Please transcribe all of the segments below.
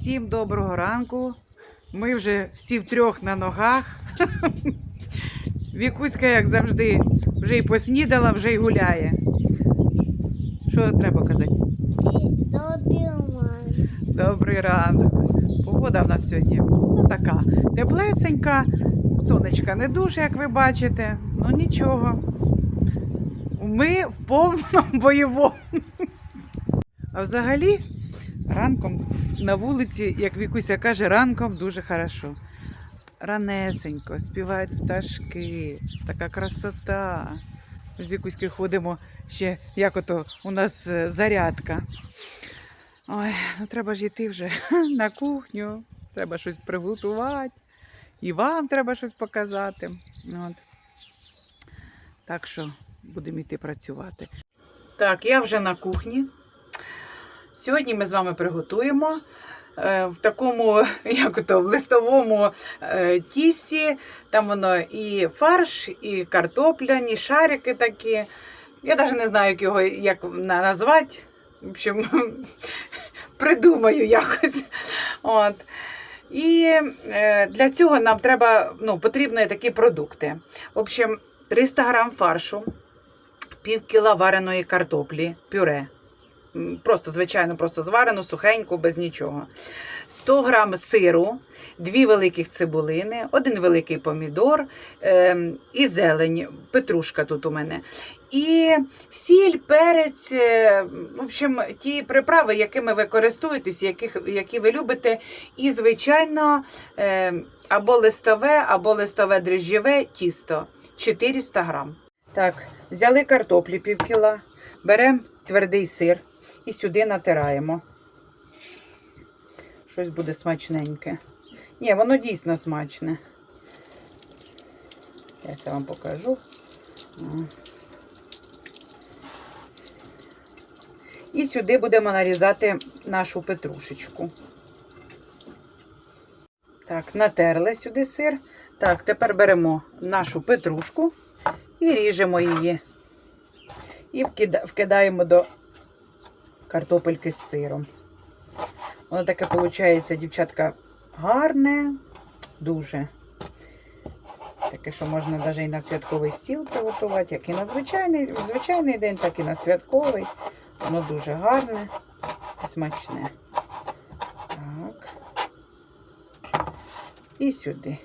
Всім доброго ранку. Ми вже всі втрьох на ногах. Вікуська, як завжди, вже й поснідала, вже й гуляє. Що треба казати? Добрий ранок. Погода в нас сьогодні ну, така теплесенька, сонечка не дуже, як ви бачите. Ну нічого. Ми в повному бойовому. А взагалі, ранком на вулиці, як Вікуся каже, ранком дуже хорошо. Ранесенько, співають пташки, така красота. З Вікуською ходимо ще, як ото у нас е, зарядка. Ой, ну треба ж йти вже на кухню, треба щось приготувати. І вам треба щось показати. От. Так що будемо йти працювати. Так, я вже на кухні. Сьогодні ми з вами приготуємо е, в такому, як то, в листовому е, тісті. Там воно і фарш, і картопляні, шарики такі. Я навіть не знаю, як його як назвати. В общем, придумаю якось. От. І е, для цього нам треба, ну, потрібні такі продукти. В общем, 300 грам фаршу, пів кіла вареної картоплі, пюре. Просто, звичайно, просто зварену, сухеньку, без нічого. 100 грам сиру, дві великих цибулини, один великий помідор ем, і зелень, петрушка тут у мене. І сіль, перець, е, в общем, ті приправи, якими ви користуєтесь, яких, які ви любите. І, звичайно, е, або листове, або листове дріжджове тісто 400 грам. Так, взяли картоплі пів кіла, беремо твердий сир і сюди натираємо. Щось буде смачненьке. Ні, воно дійсно смачне. Я це вам покажу. І сюди будемо нарізати нашу петрушечку. Так, натерли сюди сир. Так, тепер беремо нашу петрушку і ріжемо її. І вкидаємо до картопельки з сиром. Воно таке виходить, дівчатка, гарне, дуже. Таке, що можна навіть і на святковий стіл приготувати, як і на звичайний, звичайний день, так і на святковий. Воно дуже гарне і смачне. Так. І сюди.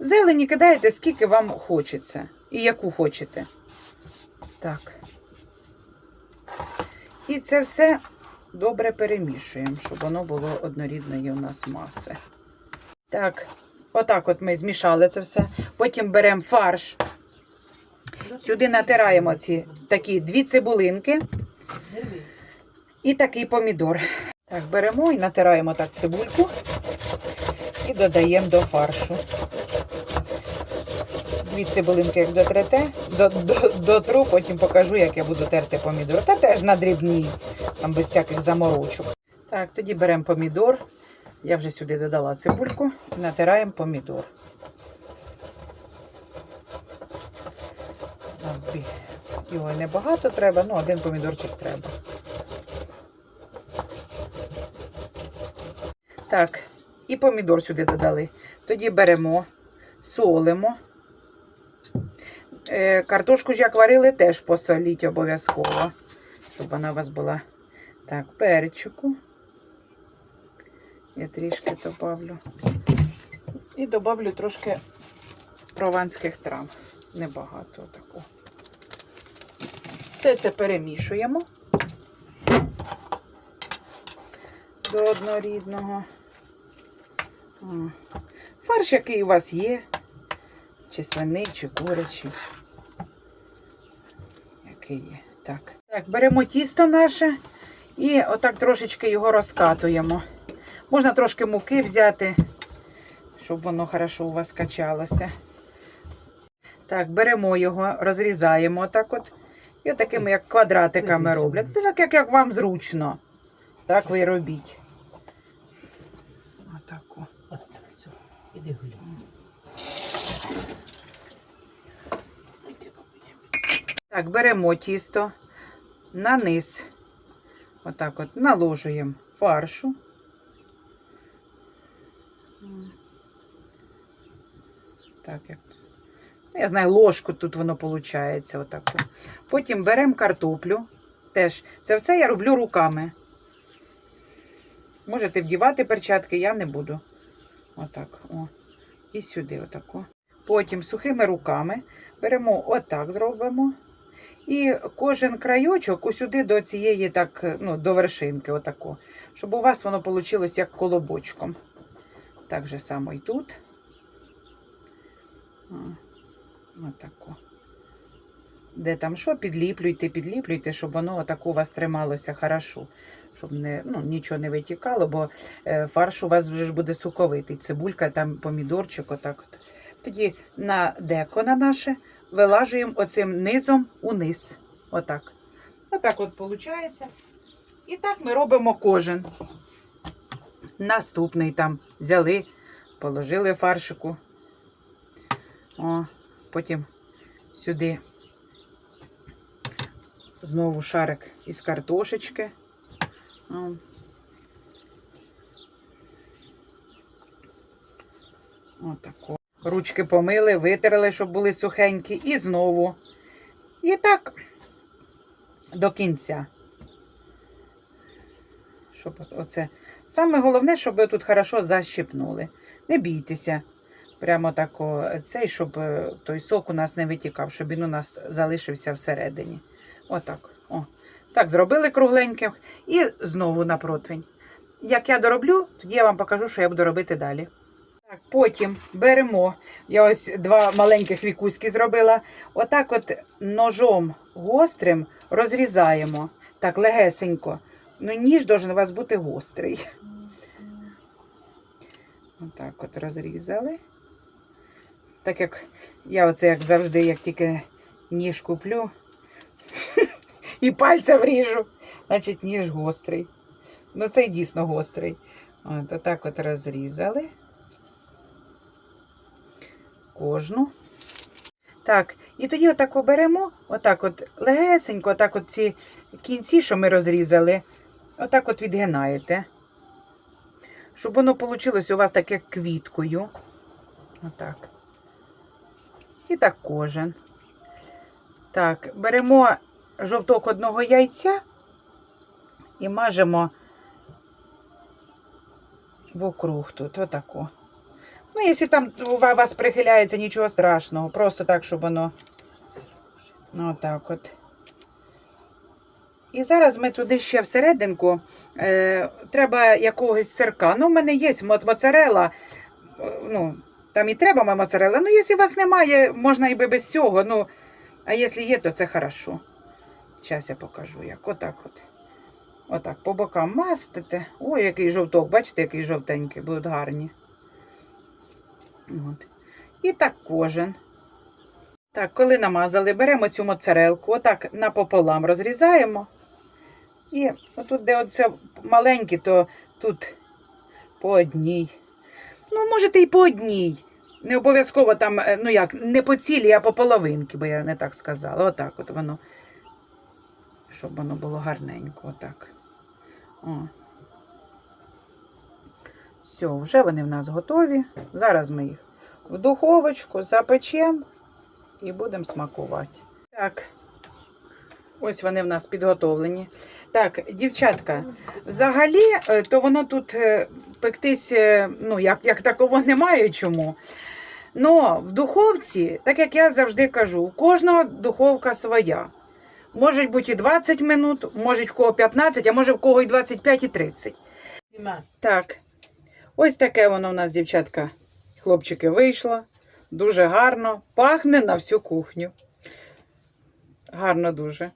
Зелені кидаєте, скільки вам хочеться. І яку хочете. Так. І це все добре перемішуємо, щоб воно було однорідної у нас маси. Так, отак от ми змішали це все. Потім беремо фарш. Сюди натираємо ці такі дві цибулинки і такий помідор. Так, беремо і натираємо так цибульку і додаємо до фаршу. Дві цибулинки, як дотрете, до, до, дотру, потім покажу, як я буду терти помідор. Та теж на дрібні, там без всяких заморочок. Так, тоді беремо помідор. Я вже сюди додала цибульку і натираємо помідор. Його небагато треба, ну один помідорчик треба. Так, і помідор сюди додали. Тоді беремо, солимо. Е, картошку ж як варили, теж посоліть обов'язково, щоб вона у вас була. Так, перчику. Я трішки добавлю. І добавлю трошки прованських трав. Небагато таку. Все це перемішуємо до однорідного. Фарш, який у вас є, чи свиний, чи курячий. Який є. Так. Так, беремо тісто наше і отак трошечки його розкатуємо. Можна трошки муки взяти, щоб воно хорошо у вас качалося. Так, беремо його, розрізаємо отак от. І отакими, як квадратиками роблять. Так, як, як вам зручно. Так ви робіть. Так, беремо тісто на низ. Отак от наложуємо фаршу. Так, як. Я знаю, ложку тут воно виходить. Отаку. Потім беремо картоплю. Теж це все я роблю руками. Можете вдівати перчатки, я не буду. Отак. О. І сюди, отако. Потім сухими руками беремо отак, зробимо. І кожен крайочок усюди до цієї, так, ну, до вершинки, отако. Щоб у вас воно вийшло як колобочком. Так же само і тут. Отако. Де там що, підліплюйте, підліплюйте, щоб воно отако у вас трималося хорошо. Щоб не, ну, нічого не витікало, бо е, фарш у вас вже ж буде соковитий. Цибулька, там помідорчик, отак. От. Тоді на деко на наше вилажуємо оцим низом униз. Отак. Отак от виходить. І так ми робимо кожен. Наступний там взяли, положили фаршику. О, потім сюди знову шарик із картошечки. О. Отако. Ручки помили, витерли, щоб були сухенькі, і знову. І так до кінця. Щоб оце. Саме головне, щоб ви тут хорошо защипнули. Не бійтеся. Прямо так цей, щоб е, той сок у нас не витікав, щоб він у нас залишився всередині. Отак. О. Так, зробили кругленьким і знову на противень. Як я дороблю, тоді я вам покажу, що я буду робити далі. Потім беремо, я ось два маленьких вікуськи зробила. Отак от ножом гострим розрізаємо. Так, легесенько. Ну, ніж должен у вас бути гострий. Отак от розрізали. Так як я оце як завжди, як тільки ніж куплю і пальця вріжу, значить ніж гострий. Ну, цей дійсно гострий. От, отак от розрізали. Кожну. Так, і тоді отак беремо, отак от легесенько, отак от ці кінці, що ми розрізали, отак от відгинаєте. Щоб воно вийшло у вас таке квіткою. Отак. І так кожен. Так, беремо жовток одного яйця і мажемо вокруг тут, отако. Ну, якщо там у вас прихиляється, нічого страшного. Просто так, щоб воно. Ну, отак от. І зараз ми туди ще всерединку. Е, треба якогось сирка. Ну, в мене є моцарела. е, Ну, там і треба моцарела. Ну, якщо у вас немає, можна і без цього. Ну, а якщо є, то це хорошо. Зараз я покажу, як. Отак от. Отак, по бокам мастите. Ой, який жовток, бачите, який жовтенький, будуть гарні. От. І так кожен. Так, коли намазали, беремо цю моцарелку, отак напополам розрізаємо. І отут, де оце маленькі, то тут по одній. Ну, можете і по одній. Не обов'язково там, е, ну як, не по цілій, а по половинки, бо я не так сказала. Отак от воно. Щоб воно було гарненько, отак. О. Все, вже вони в нас готові. Зараз ми їх в духовочку запечемо і будемо смакувати. Так, ось вони в нас підготовлені. Так, дівчатка, взагалі, е, то воно тут е, пектись, е, ну, як, як такого немає чому. Но в духовці, так як я завжди кажу, у кожного духовка своя. Може бути і 20 минут, може в кого 15, а може в кого і 25 і 30. Так, ось таке воно в нас, дівчатка, хлопчики, вийшло. Дуже гарно. Пахне на всю кухню. Гарно дуже.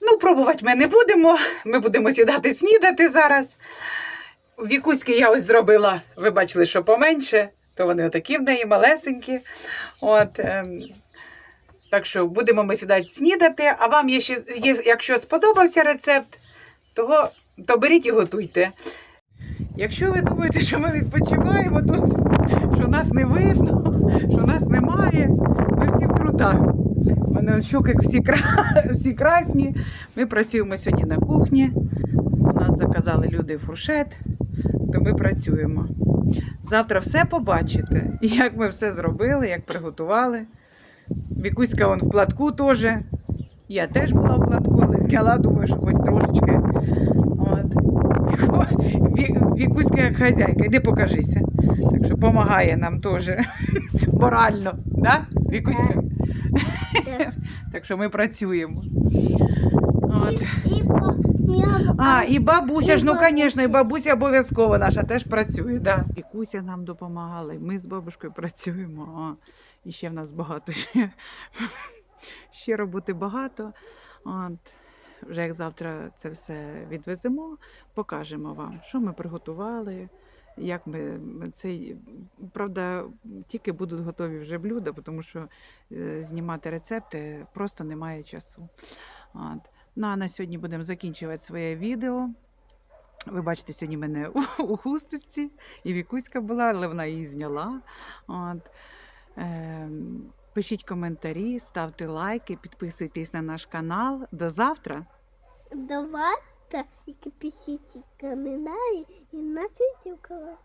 Ну, пробувати ми не будемо. Ми будемо сідати снідати зараз. Вікуськи я ось зробила, ви бачили, що поменше, то вони отакі в неї малесенькі. От, ем, так що будемо ми сідати снідати, а вам, є ще, є, якщо сподобався рецепт, того, то беріть і готуйте. Якщо ви думаєте, що ми відпочиваємо тут, що нас не видно, що нас немає, ми всі в трудах. У мене щуки всі, всі красні. Ми працюємо сьогодні на кухні. У Нас заказали люди фуршет, то ми працюємо. Завтра все побачите, як ми все зробили, як приготували. Вікуська он в платку теж. Я теж була в платку, але зняла, думаю, що хоч трошечки. Вікуська як хазяйка, іди покажися. Так що допомагає нам теж морально, да? Вікуська? Так що ми працюємо. От. А, і бабуся ж, ну, звісно, і бабуся обов'язково наша теж працює. Да. І Куся нам допомагала, і ми з бабушкою працюємо. А, і ще в нас багато ще, ще роботи багато. От. Вже як завтра це все відвеземо, покажемо вам, що ми приготували. Як ми цей, правда, тільки будуть готові вже блюда, тому що е, знімати рецепти просто немає часу. От. Ну а на сьогодні будемо закінчувати своє відео. Ви бачите, сьогодні мене у, у хусточці, і Вікуська була, але вона її зняла. От. Ем, пишіть коментарі, ставте лайки, підписуйтесь на наш канал. До завтра! давайте пишіть коментарі і у кого.